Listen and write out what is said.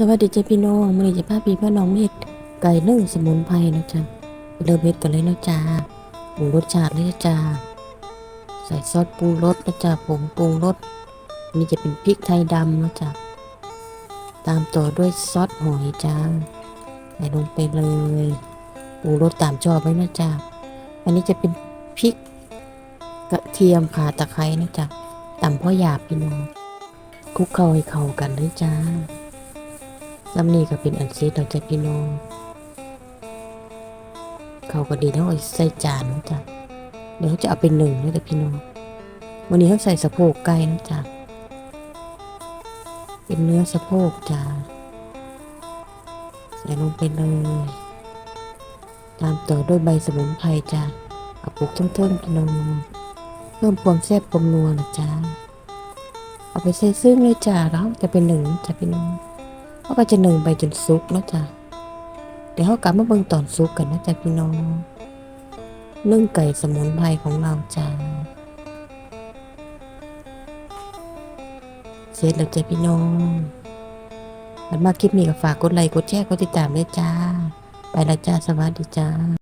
สวัสดีจ้าพี่น้องมื้อนี้จะพาพี่พาน้องเม็ดไก่นึ่งสมุนไพรนะจ๊ะเริ่มเม็ดกันเลยนะจ้าปรุงรสชาติเลยนะจ้าใส่ซอสปรุงรสนะจ้าผงปรุงรสอันนี้จะเป็นพริกไทยดำนะจ๊ะตามต่อด้วยซอสหอยจ้าใส่ลงไปเลยปรุงรสตามชอบไว้นะจ้าอันนี้จะเป็นพริกกระเทียมข่าตะไคร้นะจ๊ะตำพ่อหยาบพี่น้องคลุกเข้าให้เข้ากันเลยจ้า ซ้ำนี่ก็เป็นอันเซตเราจะพี่น้อง เขาก็ดีแล้วเอาใส่จานนะจ๊ะเดี๋ยวเขาจะเอาเป็นหนึ่งนะจ๊ะพี่น้อง วันนี้เขาใส่สะโพกไก่นะจ๊ะเป็นเนื้อสะโพกจ้าใส่ลงไปเลย ตามต่อด้วยใบสมุนไพรจ้ากับปุกเทิงๆพี่น้องเพิ่มความแซ่บความนัวนะจ๊ะเอาไปใส่ซึ่งเลยจ้าแล้วจะเป็นหนึ่งจ้ะพี่น้อง เขาก็จะนึ่งไปจนสุกนะจ๊ะเดี๋ยวเขากลับมาเบิ่งตอนสุกกันนะจ๊ะพี่น้องนึ่งไก่สมุนไพรของเราจ้าเสร็จแล้วจ้ะพี่น้องมันมาคลิปนี้ก็ฝากกดไลค์กดแชร์กดติดตามด้วยจ้า ไปแล้วจ้าสวัสดีจ้า